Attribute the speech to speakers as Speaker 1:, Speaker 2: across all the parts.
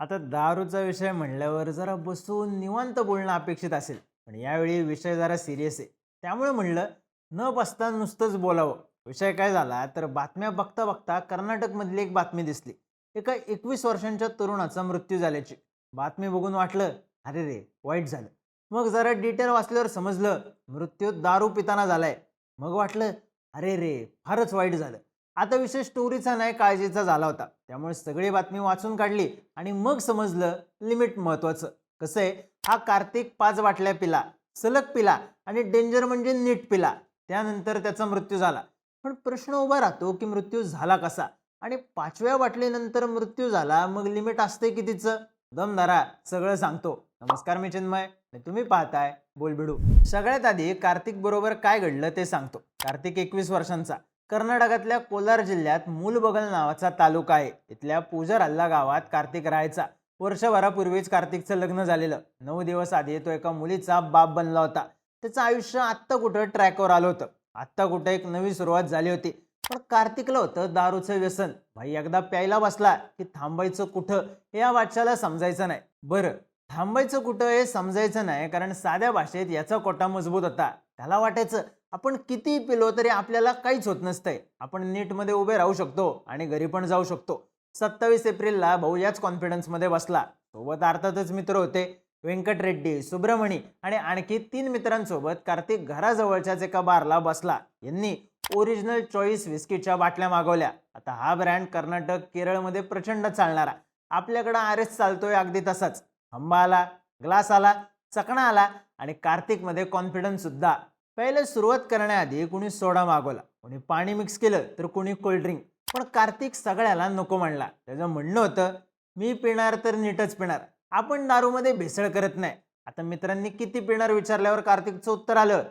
Speaker 1: आता दारूचा विषय म्हणल्यावर जरा बसून निवांत बोलणं अपेक्षित असेल. पण यावेळी विषय जरा सिरियस आहे. त्यामुळे म्हणलं न बसता नुसतंच बोलावं. विषय काय झाला तर बातम्या बघता बघता कर्नाटकमधली एक बातमी दिसली. एका एकवीस वर्षांच्या तरुणाचा मृत्यू झाल्याची. बातमी बघून वाटलं अरे रे वाईट झालं. मग जरा डिटेल वाचल्यावर समजलं मृत्यू दारू पिताना झालाय. मग वाटलं अरे रे फारच वाईट झालं. आता विषय स्टोरीचा नाही काळजीचा झाला होता. त्यामुळे सगळी बातमी वाचून काढली आणि मग समजलं लिमिट महत्वाचं. कसं आहे? हा कार्तिक पाच बाटल्या पिला सलग पिला आणि डेंजर म्हणजे नीट पिला. त्यानंतर त्याचा मृत्यू झाला. पण प्रश्न उभा राहतो की मृत्यू झाला कसा? आणि पाचव्या बाटलीनंतर मृत्यू झाला मग लिमिट असते कितीचं? दमदारा सगळं सांगतो. नमस्कार मी चिन्मय आणि तुम्ही पाहताय बोलबिडू. सगळ्यात आधी कार्तिक बरोबर काय घडलं ते सांगतो. कार्तिक एकवीस वर्षांचा. कर्नाटकातल्या कोलार जिल्ह्यात मूलबगल नावाचा तालुका आहे. इथल्या पूजर अल्ला गावात कार्तिक राहायचा. वर्षभरापूर्वीच कार्तिकचं लग्न झालेलं. नऊ दिवस आधी तो एका मुलीचा बाप बनला होता. त्याचं आयुष्य आत्ता कुठं ट्रॅकवर आलं होतं? आत्ता कुठं एक नवी सुरुवात झाली होती? पण कार्तिकला होतं दारूचं व्यसन. भाई एकदा प्यायला बसला की थांबायचं कुठं हे या वाच्याला समजायचं नाही. बरं थांबायचं कुठं हे समजायचं नाही कारण साध्या भाषेत याचा कोटा मजबूत होता. त्याला वाटायचं आपण किती पिलो तरी आपल्याला काहीच होत नसतंय. आपण नीटमध्ये उभे राहू शकतो आणि घरी पण जाऊ शकतो. सत्तावीस एप्रिलला भाऊ याच कॉन्फिडन्समध्ये बसला. सोबत अर्थातच मित्र होते. व्यंकट रेड्डी सुब्रमणी आणि आणखी तीन मित्रांसोबत कार्तिक घराजवळच्याच एका बारला बसला. यांनी ओरिजिनल चॉईस विस्कीच्या बाटल्या मागवल्या. आता हा ब्रँड कर्नाटक केरळमध्ये प्रचंड चालणारा. आपल्याकडं आर एस चालतोय अगदी तसाच. हंबा आला ग्लास आला चकणा आला आणि कार्तिकमध्ये कॉन्फिडन्स सुद्धा. पहिले सुरुवात करण्याआधी कुणी सोडा मागवला कुणी पाणी मिक्स केलं तर कुणी कोल्ड्रिंक पण कार्तिक सगळ्याला नको म्हणला. त्याचं म्हणणं होतं मी पिणार तर नीटच पिणार. आपण दारूमध्ये भेसळ करत नाही. आता मित्रांनी किती पिणार विचारल्यावर कार्तिकचं उत्तर आलं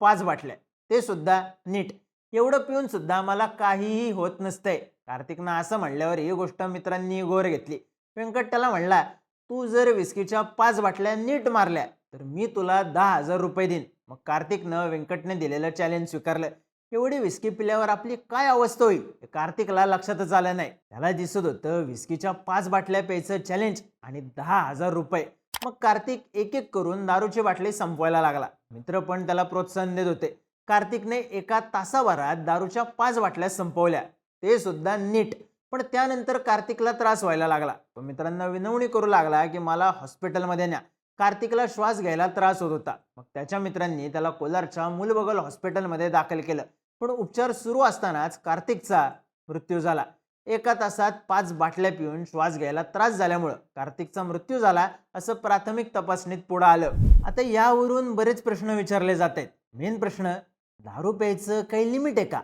Speaker 1: पाच बाटल्या. ते सुद्धा नीट. एवढं पिऊन सुद्धा मला काहीही होत नसतंय. कार्तिकनं असं म्हणल्यावर ही गोष्ट मित्रांनी गोर घेतली. व्यंकट त्याला म्हणला तू जर विस्कीच्या पाच बाटल्या नीट मारल्या तर मी तुला दहा हजार रुपये देईन. मग कार्तिकनं व्यंकटने दिलेलं चॅलेंज स्वीकारलं. एवढी विस्की पिल्यावर आपली काय अवस्था होईल? हे कार्तिकला लक्षातच आलं नाही. त्याला दिसत होतं विस्कीच्या पाच बाटल्या प्यायचं चॅलेंज आणि दहा हजार रुपये. मग कार्तिक एक एक करून दारूची बाटली संपवायला लागला. मित्र पण त्याला प्रोत्साहन देत होते. कार्तिकने एका तासाभरात दारूच्या पाच बाटल्या संपवल्या. ते सुद्धा नीट. पण त्यानंतर कार्तिकला त्रास व्हायला लागला. तो मित्रांना विनवणी करू लागला की मला हॉस्पिटलमध्ये न्या. कार्तिकला श्वास घ्यायला त्रास होत होता. मग त्याच्या मित्रांनी त्याला कोलारच्या मूलबगल हॉस्पिटलमध्ये दाखल केलं. पण उपचार सुरू असतानाच कार्तिकचा मृत्यू झाला. एका तासात पाच बाटल्या पिऊन श्वास घ्यायला त्रास झाल्यामुळं कार्तिकचा मृत्यू झाला असं प्राथमिक तपासणीत पुढं आलं. आता यावरून बरेच प्रश्न विचारले जात आहेत. मेन प्रश्न दारू प्यायचं काही लिमिट आहे का?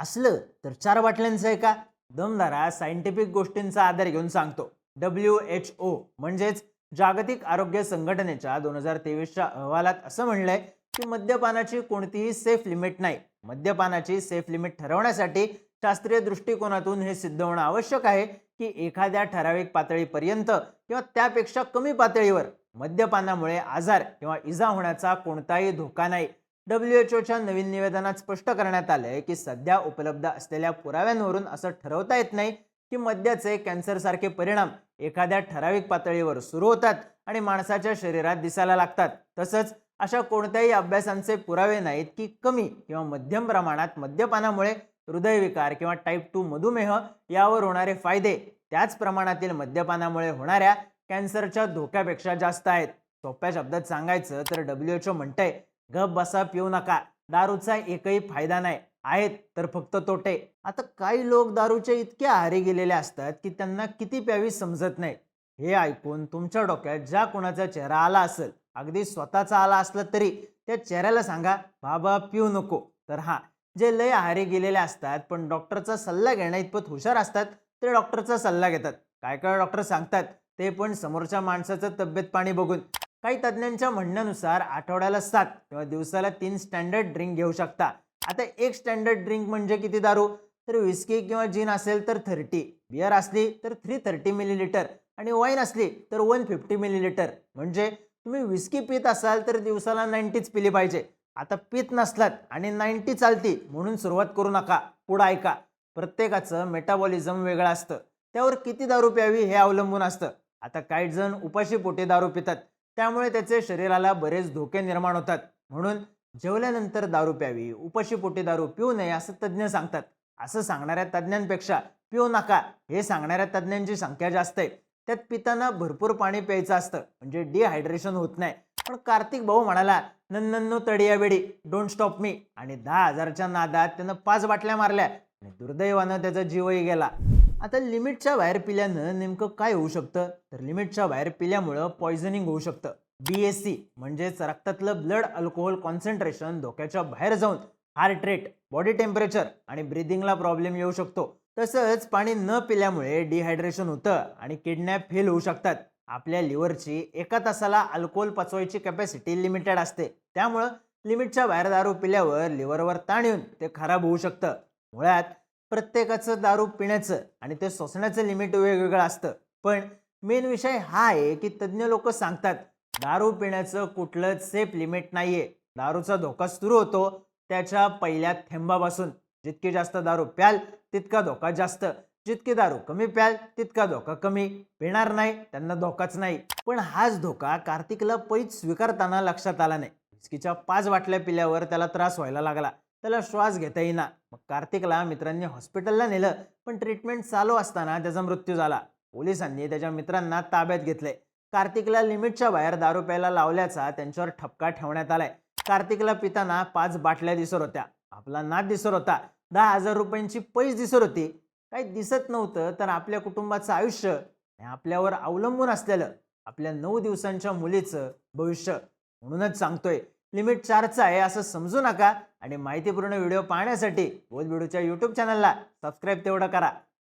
Speaker 1: असलं तर चार बाटल्यांचं आहे का? दमदारा सायंटिफिक गोष्टींचा आधार घेऊन सांगतो. डब्ल्यू एच ओ म्हणजेच जागतिक आरोग्य संघटनेच्या दोन हजार तेवीसच्या अहवालात असं म्हणलंय की मद्यपानाची कोणतीही सेफ लिमिट नाही. मद्यपानाची सेफ लिमिट ठरवण्यासाठी शास्त्रीय दृष्टिकोनातून हे सिद्ध होणं आवश्यक आहे की एखाद्या ठराविक पातळीपर्यंत किंवा त्यापेक्षा कमी पातळीवर मद्यपानामुळे आजार किंवा इजा होण्याचा कोणताही धोका नाही. डब्ल्यू एच ओच्या नवीन निवेदनात स्पष्ट करण्यात आलंय की सध्या उपलब्ध असलेल्या पुराव्यांवरून असं ठरवता येत नाही की मद्याचे कॅन्सरसारखे परिणाम एखाद्या ठराविक पातळीवर सुरू होतात आणि माणसाच्या शरीरात दिसायला लागतात. तसंच अशा कोणत्याही अभ्यासांचे पुरावे नाहीत की कमी किंवा मध्यम प्रमाणात मद्यपानामुळे हृदयविकार किंवा टाईप टू मधुमेह यावर होणारे फायदे त्याच प्रमाणातील मद्यपानामुळे होणाऱ्या कॅन्सरच्या धोक्यापेक्षा जास्त आहेत. सोप्या शब्दात सांगायचं तर डब्ल्यू एच ओ म्हणतंय गप बसा पिऊ नका. दारूचा एकही फायदा नाही. आहेत तर फक्त तोटे. आता काही लोक दारूचे इतके आहारी गेलेले असतात की त्यांना किती प्यावी समजत नाही. हे ऐकून तुमच्या डोक्यात ज्या कोणाचा चेहरा आला असेल अगदी स्वतःचा आला असला तरी त्या चेहऱ्याला सांगा बाबा पिऊ नको. तर हा जे लय आहारी गेलेले असतात पण डॉक्टरचा सल्ला घेण्या इतपत हुशार असतात ते डॉक्टरचा सल्ला घेतात. काय काय डॉक्टर सांगतात ते पण समोरच्या माणसाचं तब्येत पाणी बघून. काही तज्ज्ञांच्या म्हणण्यानुसार आठवड्याला सात किंवा दिवसाला तीन स्टँडर्ड ड्रिंक घेऊ शकता. आता एक स्टँडर्ड ड्रिंक म्हणजे किती दारू? तर विस्की किंवा जिन असेल तर थर्टी बियर असली तर थ्री थर्टी मिलीलिटर आणि वाईन असली तर वन फिफ्टी मिलीलिटर म्हणजे तुम्ही विस्की पित असाल तर दिवसाला नाईन्टीच पिली पाहिजे. आता पित नसलात आणि नाईन्टी चालती म्हणून सुरुवात करू नका. पुढं ऐका. प्रत्येकाचं मेटाबॉलिझम वेगळं असतं. त्यावर किती दारू प्यावी हे अवलंबून असतं. आता काही जण उपाशी पोटी दारू पितात. त्यामुळे त्याचे शरीराला बरेच धोके निर्माण होतात. म्हणून जेवल्यानंतर दारू प्यावी उपाशीपोटी दारू पिऊ नये असं तज्ज्ञ सांगतात. असं सांगणाऱ्या तज्ज्ञांपेक्षा पिऊ नका हे सांगणाऱ्या तज्ज्ञांची संख्या जास्त आहे. त्यात पिताना भरपूर पाणी प्यायचं असतं म्हणजे डिहायड्रेशन होत नाही. पण कार्तिक भाऊ म्हणाला नन्नन्नो तडियावेडी डोंट स्टॉप मी आणि दहा हजारच्या नादात त्यानं पाच बाटल्या मारल्या आणि दुर्दैवानं त्याचा जीवही गेला. आता लिमिटच्या बाहेर पिल्यानं नेमकं काय होऊ शकतं? तर लिमिटच्या बाहेर पिल्यामुळं पॉयझनिंग होऊ शकतं. बी एस सी म्हणजेच रक्तातलं ब्लड अल्कोहोल कॉन्सन्ट्रेशन धोक्याच्या बाहेर जाऊन हार्ट रेट बॉडी टेम्परेचर आणि ब्रिदिंगला प्रॉब्लेम येऊ शकतो. तसंच पाणी न पिल्यामुळे डिहायड्रेशन होतं आणि किडनॅप फेल होऊ शकतात. आपल्या लिव्हरची एका तासाला अल्कोहोल पचवायची कॅपॅसिटी लिमिटेड असते. त्यामुळं लिमिटच्या बाहेर दारू पिल्यावर लिव्हरवर ताण येऊन ते खराब होऊ शकतं. मुळात प्रत्येकाचं दारू पिण्याचं आणि ते सोसण्याचं लिमिट वेगवेगळं असतं. पण मेन विषय हा आहे की तज्ज्ञ लोक सांगतात दारू पिण्याचं कुठलंच सेफ लिमिट नाहीये. दारूचा धोका सुरू होतो त्याच्या पहिल्या थेंबापासून. जितकी जास्त दारू प्याल तितका धोका जास्त. जितकी दारू कमी प्याल तितका धोका कमी. पिणार नाही त्यांना धोकाच नाही. पण हाच धोका कार्तिकला पैत स्वीकारताना लक्षात आला नाही. विस्कीच्या पाच बाटल्या पिल्यावर त्याला त्रास व्हायला लागला. त्याला श्वास घेता येईना. मग कार्तिकला मित्रांनी हॉस्पिटलला नेलं पण ट्रीटमेंट चालू असताना त्याचा मृत्यू झाला. पोलिसांनी त्याच्या मित्रांना ताब्यात घेतलंय. कार्तिकला लिमिटच्या बाहेर दारू प्यायला लावल्याचा त्यांच्यावर ठपका ठेवण्यात आलाय. कार्तिकला पिताना पाच बाटल्या दिसत होत्या. आपला नाद दिसत होता. दहा हजार रुपयांची पैस दिसत होती. काही दिसत नव्हतं तर आपल्या कुटुंबाचं आयुष्य आपल्यावर अवलंबून असलेलं आपल्या नऊ दिवसांच्या मुलीचं भविष्य म्हणूनच सांगतोय. लिमिट चारचं आहे असं समजू नका आणि माहितीपूर्ण व्हिडिओ पाहण्यासाठी बोल व्हिडिओच्या यूट्यूब चॅनलला सबस्क्राईब तेवढं करा.